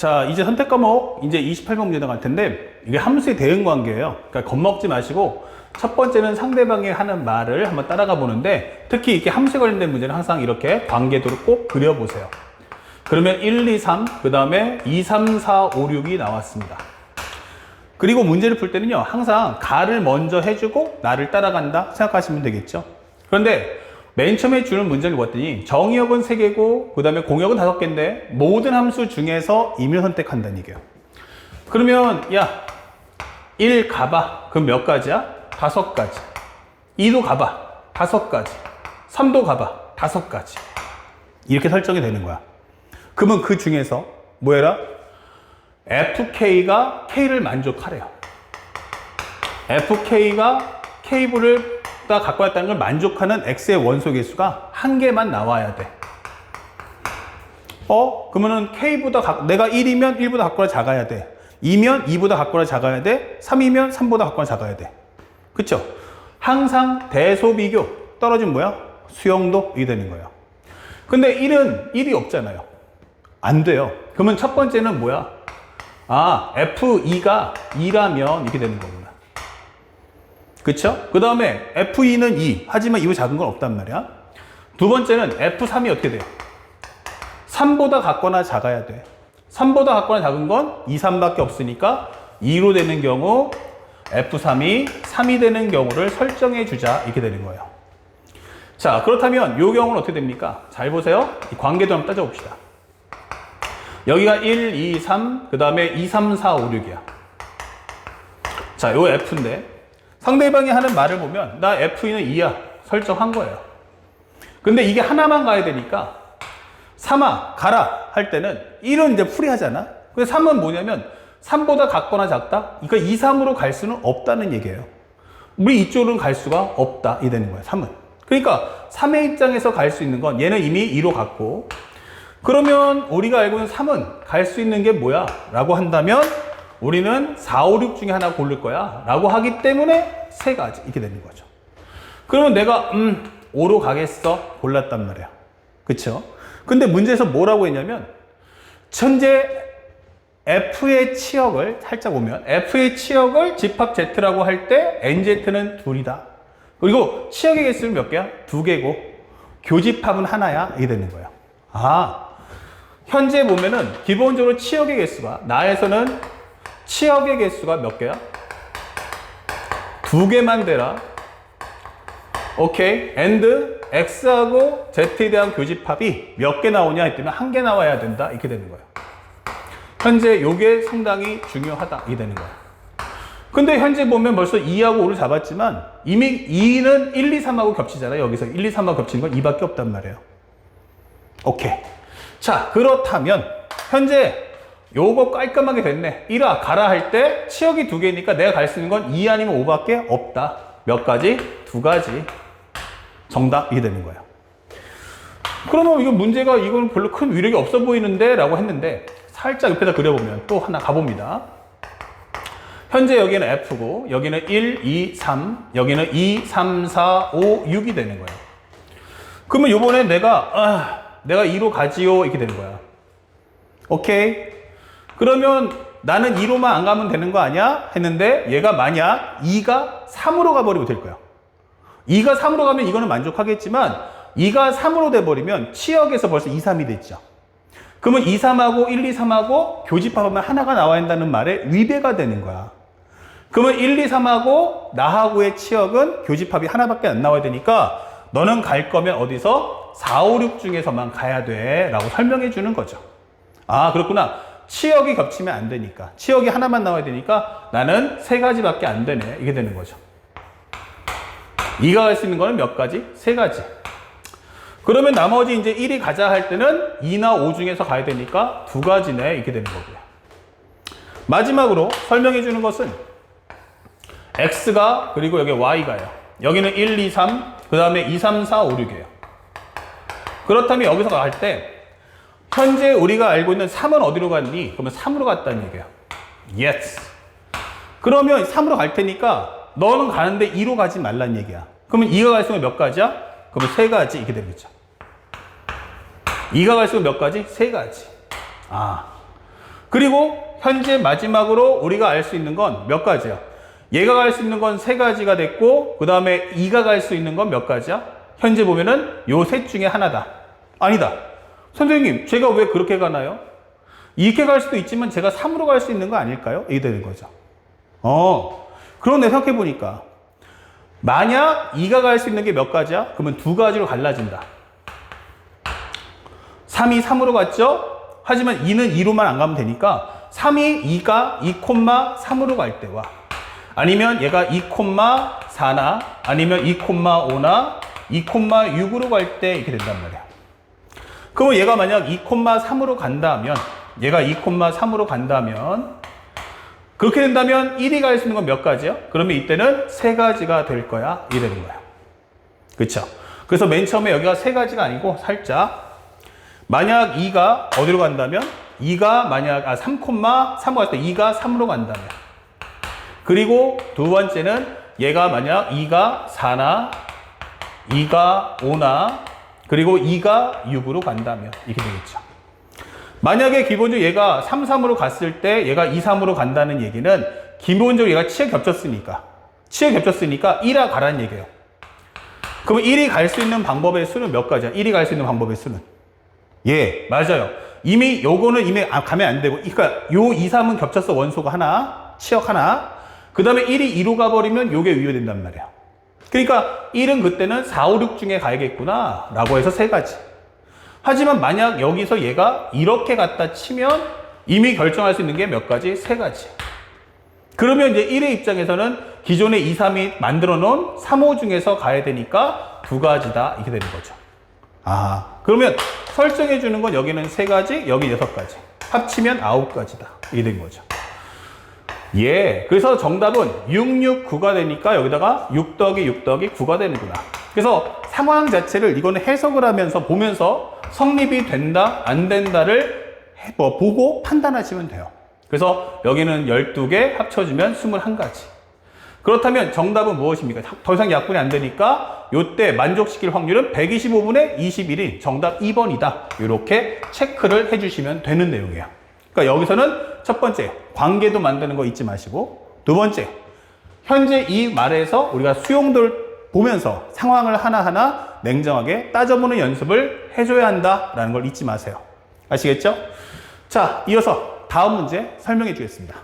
자, 이제 선택 과목 이제 28번 문제 나갈 텐데 이게 함수의 대응 관계예요. 그러니까 겁먹지 마시고 첫 번째는 상대방이 하는 말을 한번 따라가 보는데 특히 이렇게 함수에 관련된 문제는 항상 이렇게 관계도를 꼭 그려보세요. 그러면 1, 2, 3, 그 다음에 2, 3, 4, 5, 6이 나왔습니다. 그리고 문제를 풀 때는요, 항상 가를 먼저 해주고 나를 따라간다 생각하시면 되겠죠. 그런데 맨 처음에 주는 문제를 봤더니 정의역은 3개고, 그 다음에 공역은 5개인데, 모든 함수 중에서 임을 선택한다는 얘기예요. 그러면, 야, 1 가봐. 그럼 몇 가지야? 다섯 가지. 2도 가봐. 다섯 가지. 3도 가봐. 다섯 가지. 이렇게 설정이 되는 거야. 그러면 그 중에서 뭐 해라? FK가 K를 만족하래요. FK가 K부 를다 갖고 왔다는 걸 만족하는 X의 원소 개수가 한 개만 나와야 돼. 어? 그러면은 K보다 각- 내가 1이면 1보다 갖고 와 작아야 돼. 2면 2보다 갖고 와 작아야 돼. 3이면 3보다 갖고 와 작아야 돼. 그쵸? 항상 대소비교 떨어지면 뭐야? 수용도 이 되는 거예요. 근데 1은 1이 없잖아요. 안 돼요. 그러면 첫 번째는 뭐야? 아, F2가 2라면 이렇게 되는 거구나. 그쵸? 그 다음에 F2는 2. 하지만 이거 작은 건 없단 말이야. 두 번째는 F3이 어떻게 돼요? 3보다 같거나 작아야 돼. 3보다 같거나 작은 건 2, 3밖에 없으니까 2로 되는 경우 F3이 3이 되는 경우를 설정해 주자. 이렇게 되는 거예요. 자, 그렇다면 이 경우는 어떻게 됩니까? 잘 보세요. 이 관계도 한번 따져봅시다. 여기가 1, 2, 3, 그 다음에 2, 3, 4, 5, 6이야. 자, 요 F인데, 상대방이 하는 말을 보면, 나 F2는 2야. 설정한 거예요. 근데 이게 하나만 가야 되니까, 3아, 가라. 할 때는 1은 이제 풀이하잖아. 근데 3은 뭐냐면, 3보다 같거나 작다? 이거 2, 3으로 갈 수는 없다는 얘기예요. 우리 이쪽으로는 갈 수가 없다. 이 되는 거야, 3은. 그러니까 3의 입장에서 갈 수 있는 건 얘는 이미 2로 갔고, 그러면 우리가 알고 있는 3은 갈 수 있는 게 뭐야? 라고 한다면 우리는 4, 5, 6 중에 하나 고를 거야. 라고 하기 때문에 세 가지 이렇게 되는 거죠. 그러면 내가 음 5로 가겠어. 골랐단 말이야. 그쵸? 근데 문제에서 뭐라고 했냐면 현재 F의 치역을 살짝 보면 F의 치역을 집합 Z라고 할 때 NZ는 둘이다. 그리고 치역의 개수는 몇 개야? 두 개고 교집합은 하나야. 이게 되는 거예요. 아, 현재 보면은 기본적으로 치역의 개수가 나에서는 치역의 개수가 몇 개야? 두 개만 되라. 오케이. and x하고 z에 대한 교집합이 몇 개 나오냐 했더니 한 개 나와야 된다. 이렇게 되는 거예요. 현재 요게 상당히 중요하다. 이게 되는 거예요. 근데 현재 보면 벌써 2하고 5를 잡았지만 이미 2는 1, 2, 3하고 겹치잖아요. 여기서 1, 2, 3하고 겹치는 건 2밖에 없단 말이에요. 오케이. 자, 그렇다면 현재 요거 깔끔하게 됐네. 1화 가라 할 때 치역이 두 개니까 내가 갈 수 있는 건 2 아니면 5밖에 없다. 몇 가지? 두 가지. 정답이 되는 거예요. 그러면 이거 문제가 이건 별로 큰 위력이 없어 보이는데 라고 했는데 살짝 옆에다 그려보면 또 하나 가봅니다. 현재 여기는 F고 여기는 1, 2, 3 여기는 2, 3, 4, 5, 6이 되는 거예요. 그러면 요번에 내가 아, 내가 2로 가지요 이렇게 되는 거야. 오케이. 그러면 나는 2로만 안 가면 되는 거 아니야? 했는데 얘가 만약 2가 3으로 가버리면 될 거야. 2가 3으로 가면 이거는 만족하겠지만 2가 3으로 돼버리면 치역에서 벌써 2, 3이 됐죠. 그러면 2, 3하고 1, 2, 3하고 교집합하면 하나가 나와야 한다는 말에 위배가 되는 거야. 그러면 1, 2, 3하고 나하고의 치역은 교집합이 하나밖에 안 나와야 되니까 너는 갈 거면 어디서 4, 5, 6 중에서만 가야 돼 라고 설명해 주는 거죠. 아 그렇구나. 치역이 겹치면 안 되니까 치역이 하나만 나와야 되니까 나는 세 가지밖에 안 되네 이게 되는 거죠. 2가 갈수 있는 거는 몇 가지? 세 가지. 그러면 나머지 이제 1이 가자 할 때는 2나 5 중에서 가야 되니까 두 가지네 이렇게 되는 거고요. 마지막으로 설명해 주는 것은 x가 그리고 여기 y가요. 여기는 1, 2, 3, 그 다음에 2, 3, 4, 5, 6이에요. 그렇다면 여기서 갈 때 현재 우리가 알고 있는 3은 어디로 갔니? 그러면 3으로 갔다는 얘기예요. Yes. 그러면 3으로 갈 테니까 너는 가는데 2로 가지 말란 얘기야. 그러면 2가 갈수 있는 몇 가지야? 그러면 세 가지 이렇게 되겠죠. 2가 갈수 있는 몇 가지? 세 가지. 아. 그리고 현재 마지막으로 우리가 알 수 있는 건 몇 가지야? 얘가 갈 수 있는 건세 가지가 됐고 그 다음에 이가 갈 수 있는 건 몇 가지야? 현재 보면은 요 셋 중에 하나다. 아니다. 선생님, 제가 왜 그렇게 가나요? 이렇게 갈 수도 있지만 제가 3으로 갈 수 있는 거 아닐까요? 이게 되는 거죠. 어, 그런데 생각해 보니까 만약 2가 갈 수 있는 게 몇 가지야? 그러면 두 가지로 갈라진다. 3이 3으로 갔죠? 하지만 2는 2로만 안 가면 되니까 3이 2가 2,3으로 갈 때와 아니면 얘가 2,4나 아니면 2,5나 2,6으로 갈 때 이렇게 된단 말이야. 그러면 얘가 만약 2,3으로 간다면 얘가 2,3으로 간다면 그렇게 된다면 1이 갈 수 있는 건 몇 가지요? 그러면 이때는 세 가지가 될 거야. 이 되는 거야. 그쵸? 그래서 맨 처음에 여기가 세 가지가 아니고 살짝 만약 2가 어디로 간다면 2가 만약 아 3,3로 갔을 때 2가 3으로 간다면 그리고 두 번째는 얘가 만약 2가 4나 2가 5나 그리고 2가 6으로 간다면 이렇게 되겠죠. 만약에 기본적으로 얘가 3, 3으로 갔을 때 얘가 2, 3으로 간다는 얘기는 기본적으로 얘가 치에 겹쳤으니까 치에 겹쳤으니까 1아 가라는 얘기예요. 그럼 1이 갈 수 있는 방법의 수는 몇 가지야? 1이 갈 수 있는 방법의 수는? 예, 맞아요. 이미 요거는 이미 아, 가면 안 되고, 그러니까 요 2, 3은 겹쳤어 원소가 하나, 치역 하나. 그 다음에 1이 2로 가버리면 요게 위효된단 말이야. 그러니까 1은 그때는 4, 5, 6 중에 가야겠구나. 라고 해서 세 가지. 하지만 만약 여기서 얘가 이렇게 갖다 치면 이미 결정할 수 있는 게 몇 가지? 세 가지. 그러면 이제 1의 입장에서는 기존에 2, 3이 만들어 놓은 3, 5 중에서 가야 되니까 두 가지다. 이렇게 되는 거죠. 아, 그러면 설정해 주는 건 여기는 세 가지, 여기 여섯 가지. 합치면 아홉 가지다. 이게 된 거죠. 예. 그래서 정답은 6, 6, 9가 되니까 여기다가 6 더하기 6 더하기 9가 되는구나. 그래서 상황 자체를 이거는 해석을 하면서 보면서 성립이 된다, 안 된다를 해- 뭐 보고 판단하시면 돼요. 그래서 여기는 12개 합쳐주면 21가지. 그렇다면 정답은 무엇입니까? 더 이상 약분이 안 되니까 요때 만족시킬 확률은 125분의 21인 정답 2번이다. 이렇게 체크를 해주시면 되는 내용이에요. 그러니까 여기서는 첫 번째 관계도 만드는 거 잊지 마시고 두 번째 현재 이 말에서 우리가 수용도를 보면서 상황을 하나하나 냉정하게 따져보는 연습을 해줘야 한다라는 걸 잊지 마세요. 아시겠죠? 자, 이어서 다음 문제 설명해 주겠습니다.